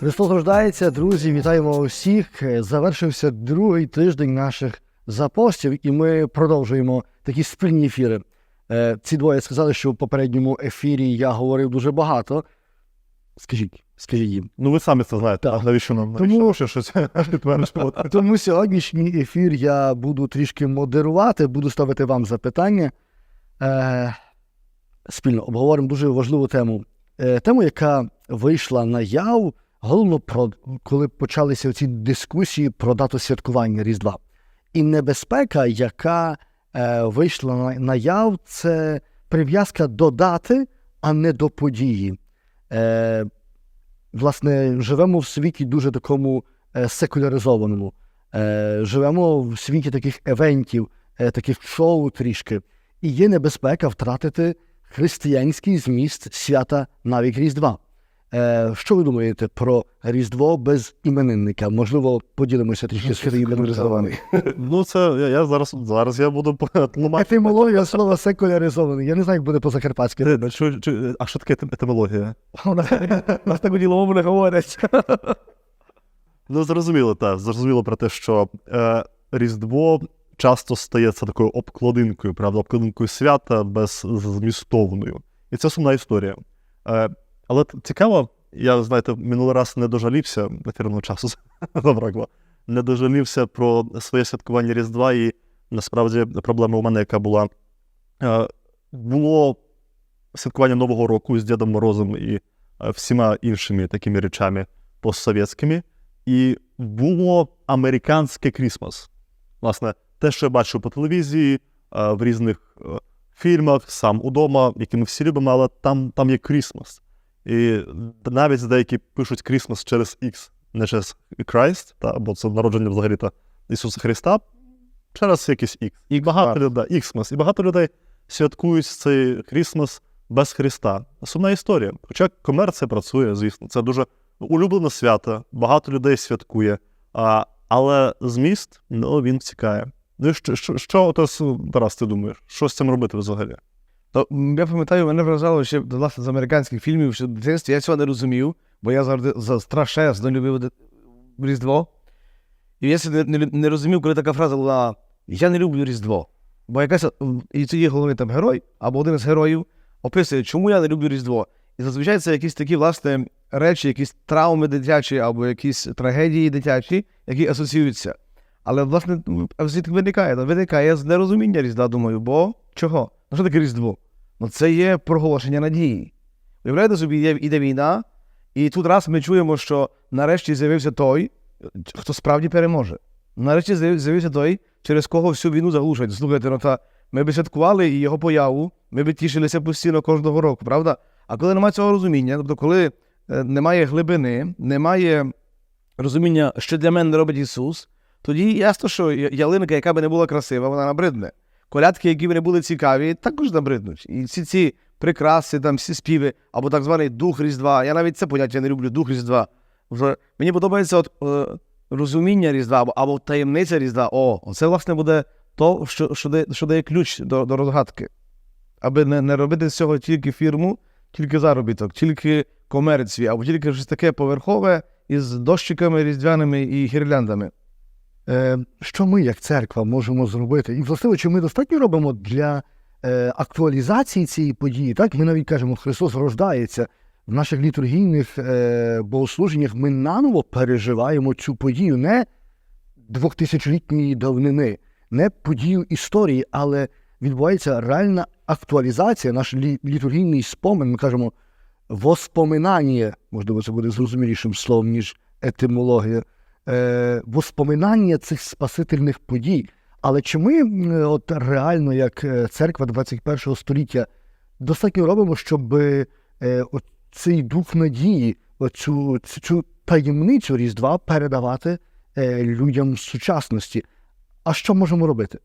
Христос рождається, друзі, вітаємо усіх. Завершився другий тиждень наших запостів, і ми продовжуємо такі спільні ефіри. Е, Ці двоє сказали, що в попередньому ефірі я говорив дуже багато. Скажіть, скажіть їм. Ну, ви самі це знаєте, Так. а навіщо нам Тому- Тому... щось? Тому сьогоднішній ефір я буду трішки модерувати, буду ставити вам запитання. Е, спільно обговоримо дуже важливу тему. Е, тему, яка вийшла на яв, головно про коли почалися ці дискусії про дату святкування Різдва. І небезпека, яка е, вийшла на, на яв, це прив'язка до дати, а не до події. Е, власне, живемо в світі дуже такому е, секуляризованому. Е, живемо в світі таких евентів, е, таких шоу трішки. І є небезпека втратити християнський зміст свята навіть Різдва. Е, що ви думаєте про Різдво без іменинника? Можливо, поділимося трішки з іменинниками. Ну, це я, я зараз, зараз я буду тлумачити. Етимологія слова секуляризований. Я не знаю, як буде по-закарпатськи. Е, що- А що таке етимологія? У нас таку діловому не говорять. Ну, зрозуміло, так. Зрозуміло про те, що е, Різдво часто стається такою обкладинкою, правда, обкладинкою свята беззмістовною. І це сумна історія. Е, але цікаво, я, знаєте, минулий раз не дожалівся, ефірного часу забракло, не дожалівся про своє святкування Різдва, і насправді проблема у мене, яка була. Е, було святкування Нового року з Дідом Морозом і е, всіма іншими такими речами постсовєтськими. І було американське Крісмас. Власне, те, що я бачу по телевізії, е, в різних фільмах, сам удома, які ми всі любимо, але там, там є Крісмас. І навіть деякі пишуть Крісмас через X, не через Christ, та, бо це народження взагалі та Ісуса Христа, через якийсь X. І багато людей, Іксмас. І багато людей святкують цей Крісмас без Христа. Сумна історія. Хоча комерція працює, звісно, це дуже улюблене свято, багато людей святкує, а, але зміст ну, він втікає. Ну, що, що, що Тарас, ти думаєш? Що з цим робити взагалі? То, я пам'ятаю, мене вражало ще власне з американських фільмів, що в дитинстві я цього не розумів, бо я завжди за страшезно любив Різдво. І я не, не, не розумів, коли така фраза була Я не люблю Різдво. Бо якась і це є головний там герой, або один з героїв описує, чому я не люблю Різдво. І зазвичай це якісь такі, власне, речі, якісь травми дитячі, або якісь трагедії дитячі, які асоціюються. Але, власне, м, звідки виникає? Виникає з нерозуміння Різдва, думаю, бо чого? Ну що таке Різдво? Ну, це є проголошення надії. Уявляєте собі, іде війна, і тут раз ми чуємо, що нарешті з'явився той, хто справді переможе. Нарешті з'явився той, через кого всю війну заглушать. Слухайте, ну та ми б святкували його появу, ми б тішилися постійно кожного року, правда? А коли немає цього розуміння, тобто, коли е, немає глибини, немає розуміння, що для мене робить Ісус, тоді ясно, що ялинка, яка би не була красива, вона набридне. Колядки, які б були цікаві, також набриднуть. І всі ці прикраси, там всі співи, або так званий дух Різдва. Я навіть це поняття не люблю, дух Різдва. Вже Мені подобається от, е, розуміння Різдва або, або таємниця Різдва. О, це власне буде то, що, що, дає, що дає ключ до, до розгадки. Аби не, не робити з цього тільки фірму, тільки заробіток, тільки комерцію, або тільки щось таке поверхове із дощиками різдвяними і гірляндами. Е, що ми, як церква, можемо зробити? І власне, чи ми достатньо робимо для е, актуалізації цієї події? Так, ми навіть кажемо, Христос рождається. В наших літургійних е, богослуженнях ми наново переживаємо цю подію не двохтисячолітньої давнини, не подію історії, але відбувається реальна актуалізація, наш лі- літургійний спомин. Ми кажемо воспоминання, можливо, це буде зрозумілішим словом, ніж етимологія е, воспоминання цих спасительних подій. Але чи ми от реально, як е, церква 21 століття, достатньо робимо, щоб е, цей дух надії, оцю цю, цю таємницю Різдва передавати людям з сучасності? А що можемо робити?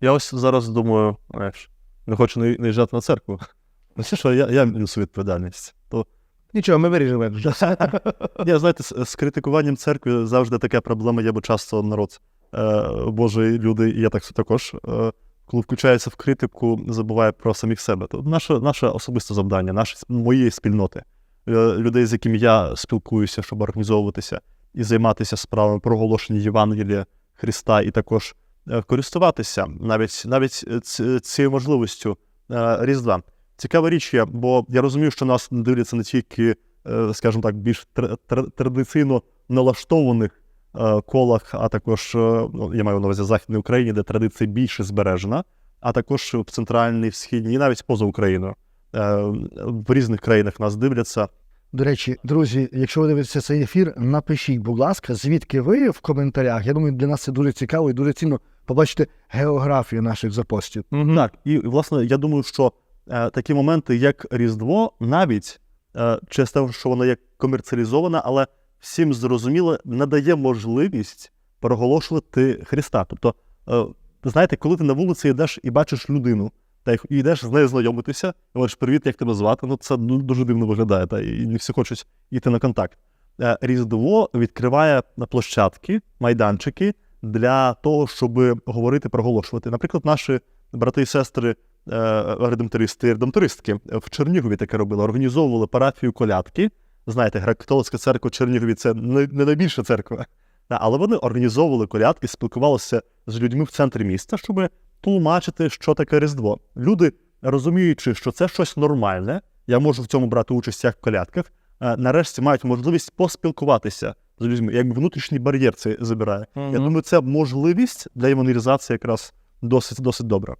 Я ось зараз думаю, не хочу наїжджати на церкву. Ну, що я, я несу відповідальність. Нічого, ми виріжемо. Ні, знаєте, з, з критикуванням церкви завжди така проблема є, бо часто народ е, Божий, люди, я так також, е, коли включається в критику, забуває про самих себе. То наше, наше особисте завдання, наше, моєї спільноти е, людей, з якими я спілкуюся, щоб організовуватися і займатися справами проголошення Євангелія Христа, і також е, користуватися навіть навіть е, цією можливістю Різдва. Цікава річ є, бо я розумію, що нас дивляться не тільки, е, скажімо так, більш тр- тр- традиційно налаштованих е, колах, а також е, ну, я маю на увазі Західній Україні, де традиція більше збережена, а також в центральній, в східній, і навіть поза Україною. В різних країнах нас дивляться. До речі, друзі, якщо ви дивитеся цей ефір, напишіть, будь ласка, звідки ви в коментарях. Я думаю, для нас це дуже цікаво і дуже цінно побачити географію наших запостів. Так, і власне, я думаю, що такі моменти, як Різдво, навіть е, через те, що воно є комерціалізоване, але всім зрозуміло, надає можливість проголошувати Христа. Тобто, е, знаєте, коли ти на вулиці йдеш і бачиш людину, та і йдеш з нею знайомитися, і говориш, привіт, як тебе звати? Ну це дуже дивно виглядає, та і не всі хочуть йти на контакт. Е, Різдво відкриває площадки, майданчики для того, щоб говорити, проголошувати. Наприклад, наші брати і сестри е, редемтористи і редемтористки в Чернігові таке робили, організовували парафію колядки. Знаєте, греко-католицька церква в Чернігові це не, найбільша церква. Але вони організовували колядки, спілкувалися з людьми в центрі міста, щоб тлумачити, що таке Різдво. Люди, розуміючи, що це щось нормальне, я можу в цьому брати участь як в колядках, е, нарешті мають можливість поспілкуватися з людьми, як внутрішній бар'єр це забирає. Я думаю, це можливість для евангелізації якраз досить досить добра.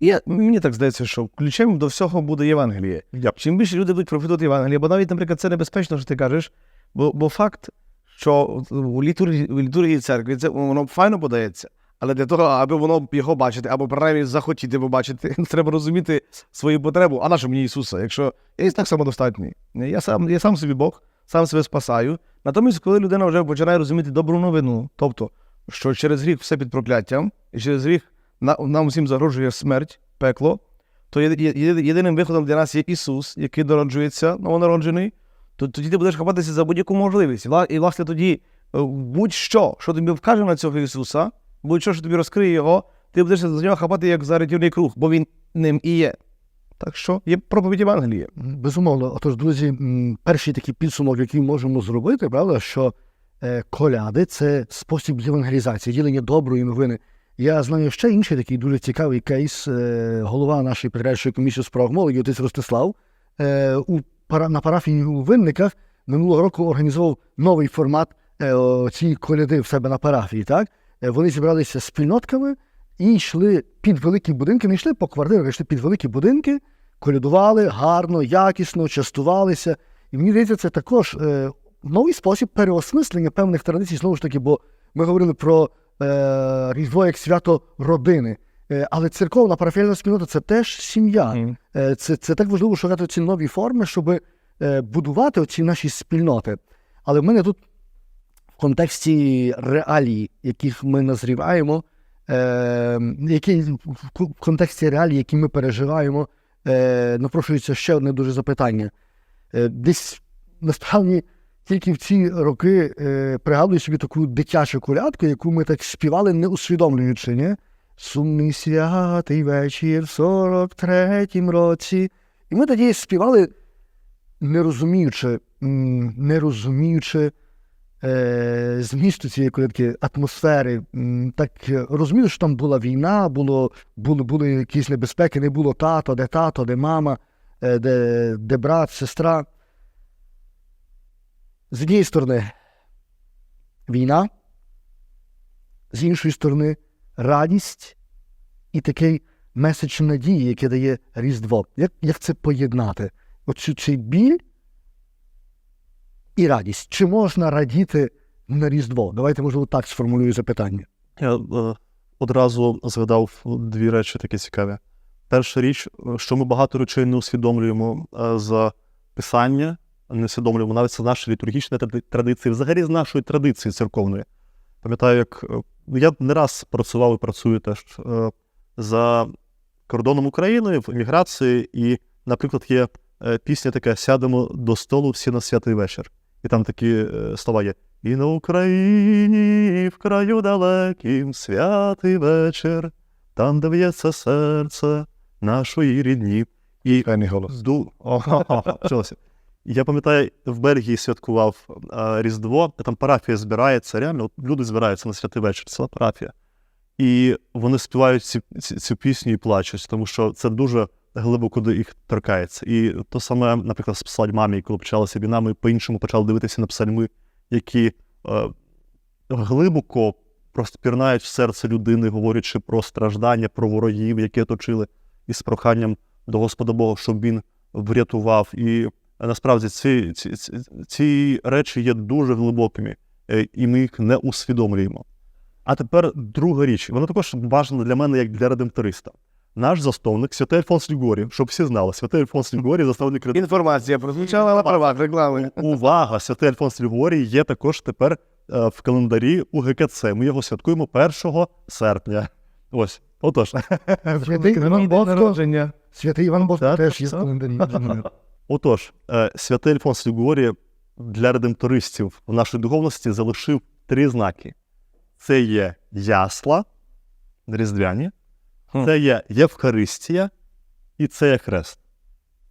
Я, мені так здається, що ключем до всього буде Євангеліє. Я Чим більше люди будуть профітувати Євангелія, бо навіть, наприклад, це небезпечно, що ти кажеш, бо, бо факт, що у літургії, у літургії церкви це воно файно подається, але для того, аби воно його бачити, або принаймні захотіти побачити, треба розуміти свою потребу. А на мені Ісуса? Якщо я і так самодостатній, я сам, я сам собі Бог, сам себе спасаю. Натомість, коли людина вже починає розуміти добру новину, тобто, що через гріх все під прокляттям, і через гріх нам усім загрожує смерть, пекло, то єдиним виходом для нас є Ісус, який народжується, новонароджений, то тоді ти будеш хапатися за будь-яку можливість. І, власне, тоді е, будь-що, що тобі вкаже на цього Ісуса, будь-що, що тобі розкриє його, ти будеш за нього хапати як за рятівний круг, бо він ним і є. Так що є проповідь Євангелія. Безумовно, отож, друзі, перший такий підсумок, який можемо зробити, правда, що е, коляди це спосіб євангелізації, ділення доброї новини. Я знаю ще інший такий дуже цікавий кейс. Е, голова нашої Петрячої комісії з справ молоді, отець Ростислав, е, у, на парафії у Винниках минулого року організував новий формат е, цієї коляди в себе на парафії. Так? Вони зібралися спільнотками і йшли під великі будинки, не йшли по квартирах, йшли під великі будинки, колядували гарно, якісно, частувалися. І мені здається, це також новий спосіб переосмислення певних традицій, знову ж таки, бо ми говорили про е, Різдво як свято родини. Е, але церковна парафіальна спільнота це теж сім'я. Е, це, це так важливо шукати ці нові форми, щоб е, будувати оці наші спільноти. Але в мене тут в контексті реалій, яких ми назріваємо, е, які, в в контексті реалій, які ми переживаємо, е, напрошується ще одне дуже запитання. Е, десь насправді тільки в ці роки е, пригадую собі таку дитячу колядку, яку ми так співали, не усвідомлюючи, ні? Сумний святий вечір в 43-м році. І ми тоді співали, не розуміючи, не розуміючи е, змісту цієї колядки, атмосфери. Так розуміли, що там була війна, було, були, були якісь небезпеки, не було тато, де тато, де мама, е, де, де брат, сестра. З однієї сторони, війна, з іншої сторони, радість і такий меседж надії, який дає Різдво. Як, як це поєднати? Оцю цей біль і радість. Чи можна радіти на Різдво? Давайте, можливо, так сформулюю запитання. Я е, одразу згадав дві речі такі цікаві. Перша річ, е, що ми багато речей не усвідомлюємо е, з писання, не усвідомлюємо навіть з нашої літургічної традиції, взагалі з нашої традиції церковної. Пам'ятаю, як е, ну, я не раз працював і працюю теж е, за кордоном України в еміграції, і, наприклад, є е, пісня така Сядемо до столу всі на святий вечір. І там такі слова є. І на Україні, і в краю далекім святий вечір, там, де б'ється серце нашої рідні. І голос. Ду... О. Я пам'ятаю, в Бельгії святкував е, Різдво, там парафія збирається, реально люди збираються на святий вечір, ціла парафія. І вони співають ці, ці, цю пісню і плачуть, тому що це дуже глибоко до їх торкається. І то саме, наприклад, з псальмами, коли почалася війна, ми по-іншому почали дивитися на псальми, які е, глибоко просто пірнають в серце людини, говорячи про страждання, про ворогів, які оточили, і з проханням до Господа Бога, щоб він врятував. І насправді ці, ці, ці, речі є дуже глибокими, е, і ми їх не усвідомлюємо. А тепер друга річ, вона також важлива для мене, як для редемториста. Наш засновник, святий Альфонс Лігорі, щоб всі знали, святий Альфонс Лігорі, засновник редемториста. Інформація прозвучала на правах реклами. Увага! Святий Альфонс Лігорій є також тепер е, в календарі у ГКЦ. Ми його святкуємо 1 серпня. Ось, отож. Святий Іван Боско, святий Іван Боско теж є в календарі. Отож, е, святий Альфонс Лігорі для редемтористів в нашій духовності залишив три знаки: це є ясла різдвяні, це є Євхаристія і це є хрест.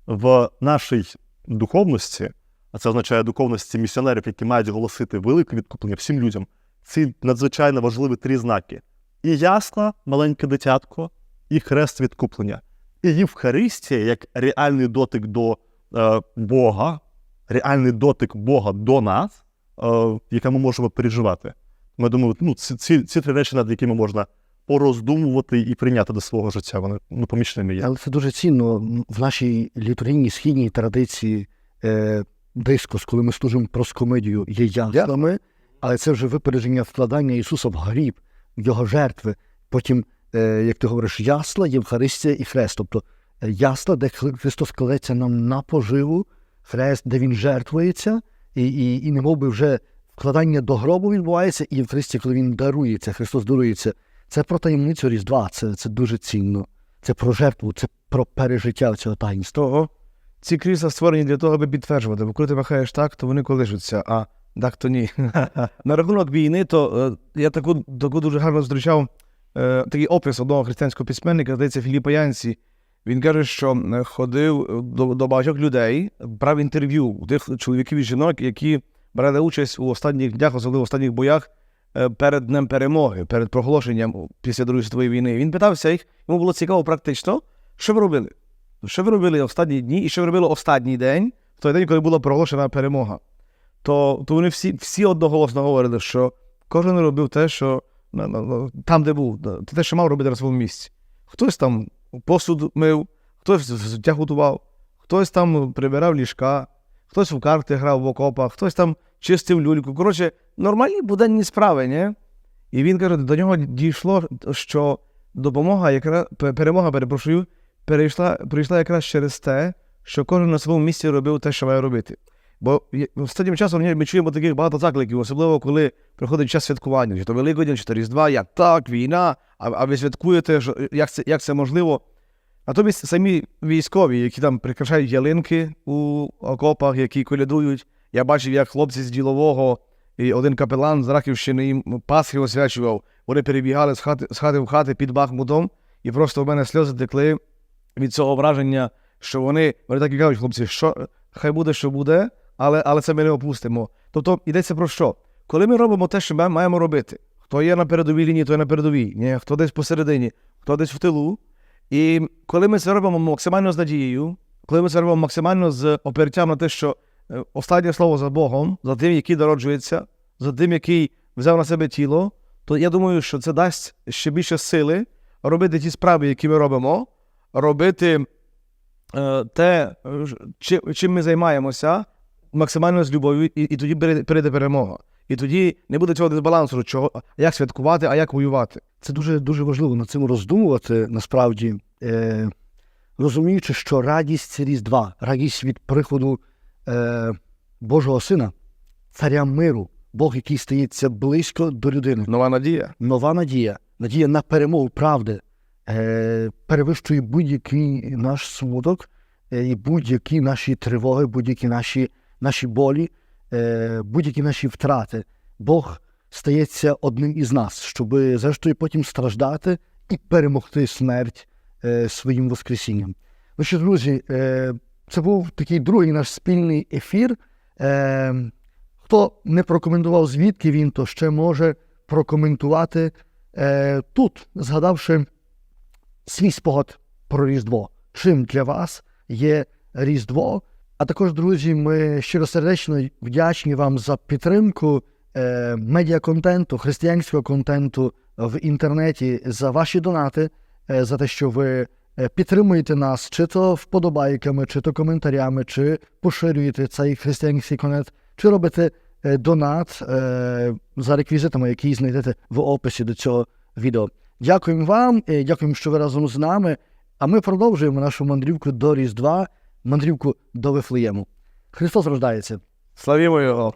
В нашій духовності, а це означає духовності місіонерів, які мають голосити велике відкуплення всім людям, ці надзвичайно важливі три знаки: і ясла, маленьке дитятко, і хрест відкуплення. І Євхаристія як реальний дотик до Бога, реальний дотик Бога до нас, е, яке ми можемо переживати. Ми думаю, ну, ці, ці, ці три речі, над якими можна пороздумувати і прийняти до свого життя, вони ну, помічними є. Але це дуже цінно в нашій літургійній східній традиції е, дискус, коли ми служимо проскомедію, є яслами, але це вже випередження вкладання Ісуса в гріб, в його жертви. Потім, е, як ти говориш, ясла, Євхаристія і хрест. Тобто е, ясла, де Христос кладеться нам на поживу, хрест, де Він жертвується, і, і, і немов би вже вкладання до гробу відбувається, і Євхаристія, коли Він дарується, Христос дарується. Це про таємницю Різдва, це, це дуже цінно. Це про жертву, це про пережиття цього таїнства. Ці крісла створені для того, аби підтверджувати. Бо коли ти махаєш так, то вони колишуться, а так то ні. На рахунок війни, то е, я таку, таку дуже гарно зустрічав е, такий опис одного християнського письменника, здається, Філіпа Янсі. Він каже, що е, ходив до, до багатьох людей, брав інтерв'ю у тих чоловіків і жінок, які брали участь у останніх днях, особливо в останніх боях е, перед Днем перемоги, перед проголошенням після Другої світової війни. Він питався їх, йому було цікаво практично, що ви робили? Що ви робили останні дні, і що ви робили останній день, в той день, коли була проголошена перемога? То, то вони всі, всі одноголосно говорили, що кожен робив те, що там, де був, те, що мав робити на своєму місці. Хтось там посуд мив, хтось взуття готував, хтось там прибирав ліжка, хтось в карти грав в окопах, хтось там чистив люльку. Коротше, нормальні буденні справи, ні? І він каже, до нього дійшло, що допомога, якраз перемога, перепрошую, перейшла, прийшла якраз через те, що кожен на своєму місці робив те, що має робити. Бо останнім часом ми чуємо таких багато закликів, особливо коли приходить час святкування, чи то Великодень, чи то Різдва, як так, війна, а, а ви святкуєте, як це, як це можливо. Натомість самі військові, які там прикрашають ялинки у окопах, які колядують. Я бачив, як хлопці з ділового і один капелан з Раківщини їм Пасхи освячував. Вони перебігали з хати, з хати в хати під Бахмутом, і просто в мене сльози текли від цього враження, що вони, вони так і кажуть, хлопці, що хай буде, що буде, але, але це ми не опустимо. Тобто йдеться про що? Коли ми робимо те, що ми маємо робити, хто є на передовій лінії, той на передовій, ні, хто десь посередині, хто десь в тилу. І коли ми це робимо максимально з надією, коли ми це робимо максимально з опертям на те, що е, останнє слово за Богом, за тим, який народжується, за тим, який взяв на себе тіло, то я думаю, що це дасть ще більше сили робити ті справи, які ми робимо, робити е, те, е, чим ми займаємося, максимально з любов'ю, і, і тоді перейде перемога. І тоді не буде цього дисбалансу, чого, як святкувати, а як воювати. Це дуже дуже важливо над цим роздумувати, насправді, е, розуміючи, що радість це Різдва, радість від приходу е, Божого Сина, царя миру, Бог, який стається близько до людини. Нова надія. Нова надія, надія на перемогу правди, е, перевищує будь-який наш смуток е, і будь-які наші тривоги, будь-які наші, наші болі, е, будь-які наші втрати. Бог стається одним із нас, щоб зрештою потім страждати і перемогти смерть е, своїм Воскресінням. Ну що, друзі, е, Це був такий другий наш спільний ефір. Хто не прокоментував, звідки він, то ще може прокоментувати тут, згадавши свій спогад про Різдво. Чим для вас є Різдво? А також, друзі, ми щиросердечно вдячні вам за підтримку е, медіаконтенту, християнського контенту в інтернеті, за ваші донати, е, за те, що ви е, підтримуєте нас, чи то вподобайками, чи то коментарями, чи поширюєте цей християнський контент, чи робите е, донат е, за реквізитами, які знайдете в описі до цього відео. Дякуємо вам, е, дякуємо, що ви разом з нами. А ми продовжуємо нашу мандрівку до Різдва, мандрівку до Вифлеєму. Христос рождається. Славімо його.